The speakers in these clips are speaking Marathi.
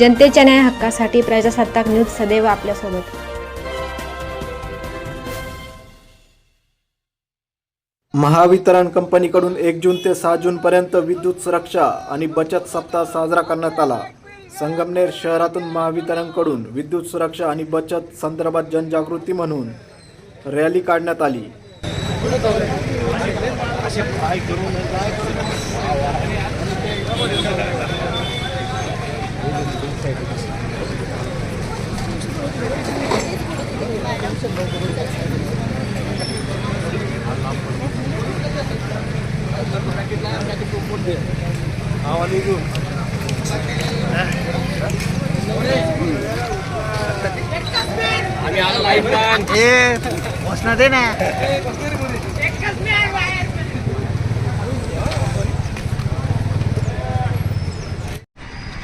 जनतेच्या न्याय हक्कासाठी प्रजासत्ताक न्यूज सदैव आपल्यासोबत. महावितरण कंपनीकडून एक जून ते सहा जूनपर्यंत विद्युत सुरक्षा आणि बचत सप्ताह साजरा करण्यात आला. संगमनेर शहरातून महावितरणकडून विद्युत सुरक्षा आणि बचत संदर्भात जनजागृती म्हणून रॅली काढण्यात आली. दे ना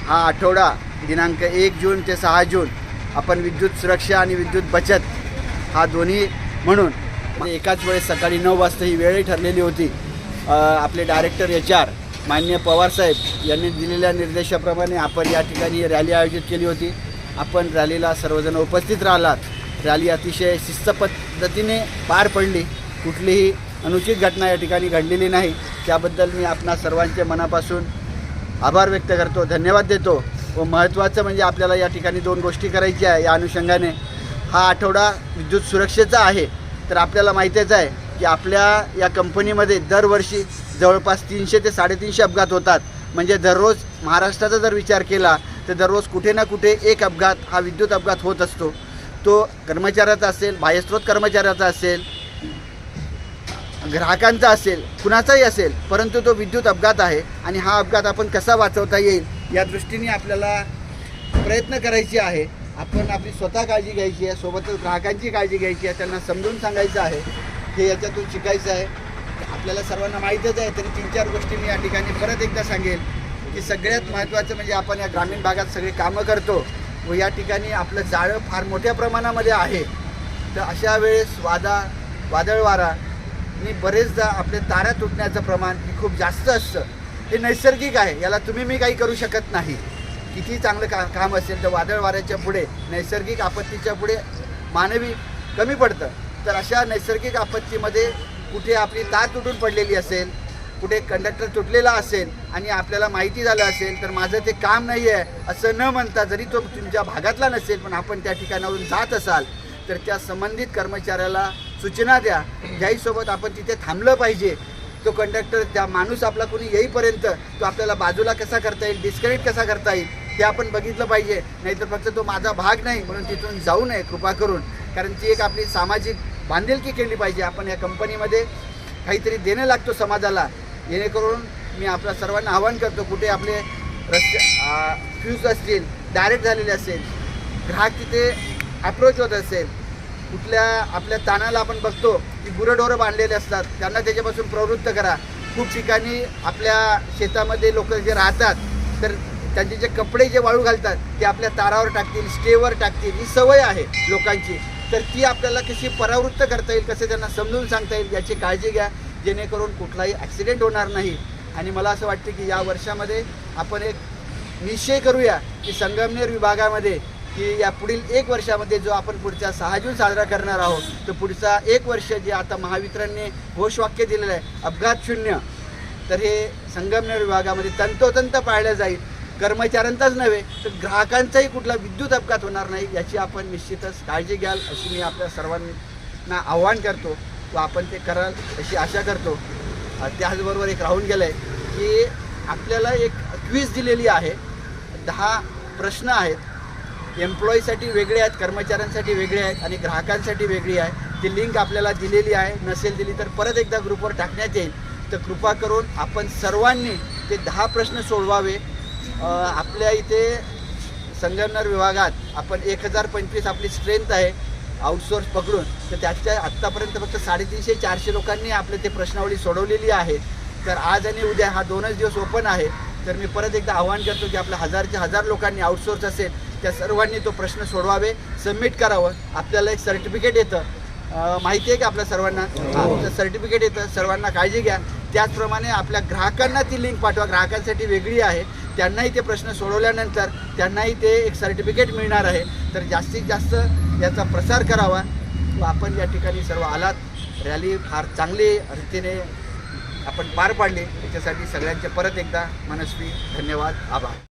हा आठवडा. दिनांक एक जून ते सहा जून आपण विद्युत सुरक्षा आणि विद्युत बचत हा दोन्ही म्हणून म्हणजे एकाच वेळेस सकाळी नऊ वाजता ही वेळही ठरलेली होती. आपले डायरेक्टर एच आर मान्य पवारसाहेब यांनी दिलेल्या निर्देशाप्रमाणे आपण या ठिकाणी रॅली आयोजित केली होती. आपण रॅलीला सर्वजण उपस्थित राहिलात. रॅली अतिशय शिस्त पद्धतीने पार पडली. कुठलीही अनुचित घटना या ठिकाणी घडलेली नाही. त्याबद्दल मी आपणा सर्वांच्या मनापासून आभार व्यक्त करतो. धन्यवाद देतो. व महत्त्वाचं म्हणजे आपल्याला या ठिकाणी दोन गोष्टी करायच्या आहे. या अनुषंगाने हा आठवडा विद्युत सुरक्षेचा आहे. तर आपल्याला माहितीच आहे की आपल्या या कंपनीमध्ये दरवर्षी जवळपास तीनशे ते साडेतीनशे अपघात होतात. म्हणजे दररोज महाराष्ट्राचा जर विचार केला तर दररोज कुठे ना कुठे एक अपघात हा विद्युत अपघात होत असतो. तो कर्मचाऱ्याचा असेल बाह्यस्रोत कर्मचाऱ्याचा असेल ग्राहकांचा असेल कुणाचाही असेल परंतु तो विद्युत अपघात आहे. आणि हा अपघात आपण कसा वाचवता येईल? या दृष्टीने आपल्याला प्रयत्न करायचे आहे. आपण आपली स्वतः काळजी घ्यायची आहे सोबतच ग्राहकांची काळजी घ्यायची आहे त्यांना समजून सांगायचं आहे हे याच्यातून शिकायचं आहे. आपल्याला सर्वांना माहीतच आहे तरी तीन चार गोष्टी मी या ठिकाणी परत एकदा सांगेल की सगळ्यात महत्त्वाचं म्हणजे आपण या ग्रामीण भागात सगळे कामं करतो व या ठिकाणी आपलं जाळं फार मोठ्या प्रमाणामध्ये आहे. तर अशा वेळेस वादा वादळ वारा आणि बरेचदा आपले तारा तुटण्याचं प्रमाण हे खूप जास्त असतं. हे नैसर्गिक आहे. याला तुम्ही मी काही करू शकत नाही. किती चांगलं का काम असेल तर वादळ वाऱ्याच्या पुढे नैसर्गिक आपत्तीच्या पुढे मानवी कमी पडतं. तर अशा नैसर्गिक आपत्तीमध्ये कुठे आपली तार तुटून पडलेली असेल कुठे कंडक्टर तुटलेला असेल आणि आपल्याला माहिती झालं असेल तर माझं ते काम नाही आहे असं न म्हणता जरी तो तुमच्या भागातला नसेल पण आपण त्या ठिकाणावरून जात असाल तर त्या संबंधित कर्मचाऱ्याला सूचना द्या. ज्याहीसोबत आपण तिथे थांबलं पाहिजे तो कंडक्टर त्या माणूस आपला कोणी येईपर्यंत तो आपल्याला बाजूला कसा करता येईल डिस्कनेक्ट कसा करता येईल ते आपण बघितलं पाहिजे. नाहीतर फक्त तो माझा भाग नाही म्हणून तिथून जाऊ नये कृपा करून. कारण ती एक आपली सामाजिक बांधिलकी केली पाहिजे. आपण या कंपनीमध्ये काहीतरी देणं लागतो समाजाला. जेणेकरून मी आपल्या सर्वांना आवाहन करतो कुठे आपले रस्ते फ्यूज असतील डायरेक्ट झालेले असेल ग्राहक तिथे अप्रोच होत असेल कुठल्या आपल्या ताणाला आपण बघतो की गुरंढोरं बांधलेले असतात त्यांना त्याच्यापासून प्रवृत्त करा. खूप ठिकाणी आपल्या शेतामध्ये लोक जे राहतात तर त्यांचे जे कपडे जे वाळू घालतात ते आपल्या तारावर टाकतील स्टेवर टाकतील ही सवय आहे लोकांची. तर ती आपल्याला कशी परावृत्त करता येईल कसं त्यांना समजून सांगता येईल याची काळजी घ्या. जेणेकरून कुठलाही ॲक्सिडेंट होणार नाही. आणि मला असं वाटतं की या वर्षामध्ये आपण एक निश्चय करूया की संगमनेर विभागामध्ये की या पुढील एक वर्षामध्ये जो आपण पुढचा सहा जून साजरा करणार आहोत तर पुढचा एक वर्ष जे आता महावितरणने घोषवाक्य दिलेलं आहे अपघात शून्य. तर हे संगमनेर विभागामध्ये तंतोतंत पाळलं जाईल. कर्मचाऱ्यांचाच नव्हे तर ग्राहकांचाही कुठला विद्युत अपघात होणार नाही याची आपण निश्चितच काळजी घ्याल अशी मी आपल्या सर्वांना आव्हान करतो व आपण ते कराल अशी आशा करतो. त्याचबरोबर एक राहून गेलं आहे की आपल्याला एक क्वीज दिलेली आहे. दहा प्रश्न आहेत. एम्प्लॉईसाठी वेगळे आहेत कर्मचाऱ्यांसाठी वेगळे आहेत आणि ग्राहकांसाठी वेगळी आहे. ती लिंक आपल्याला दिलेली आहे. नसेल दिली तर परत एकदा ग्रुपवर टाकण्यात येईल. तर कृपा करून आपण सर्वांनी ते दहा प्रश्न सोडवावे. आपल्या इथे संगमनेर विभागात आपण एक हजार पंचवीस आपली स्ट्रेंथ आहे आउटसोर्स पकडून. तर त्याच्या आत्तापर्यंत फक्त साडेतीनशे चारशे लोकांनी आपले ते प्रश्नावली सोडवलेली आहे. तर आज आणि उद्या हा दोनच दिवस ओपन आहे. तर मी परत एकदा आवाहन करतो की आपल्या हजारच्या हजार लोकांनी आउटसोर्स असेल त्या सर्वांनी तो प्रश्न सोडवावे सबमिट करावं. आपल्याला एक सर्टिफिकेट येतं. माहिती आहे का आपल्या सर्वांना? आपलं सर्टिफिकेट येतं. सर्वांना काळजी घ्या. त्याचप्रमाणे आपल्या ग्राहकांना ती लिंक पाठवा. ग्राहकांसाठी वेगळी आहे. त्यांनाही ते प्रश्न सोडवल्यानंतर त्यांनाही ते एक सर्टिफिकेट मिळणार आहे. तर जास्तीत जास्त याचा प्रसार करावा. व आपण या ठिकाणी सर्व आलात. रॅली फार चांगली रीतीने आपण पार पाडली. याच्यासाठी सगळ्यांचे परत एकदा मनस्वी धन्यवाद. आभार.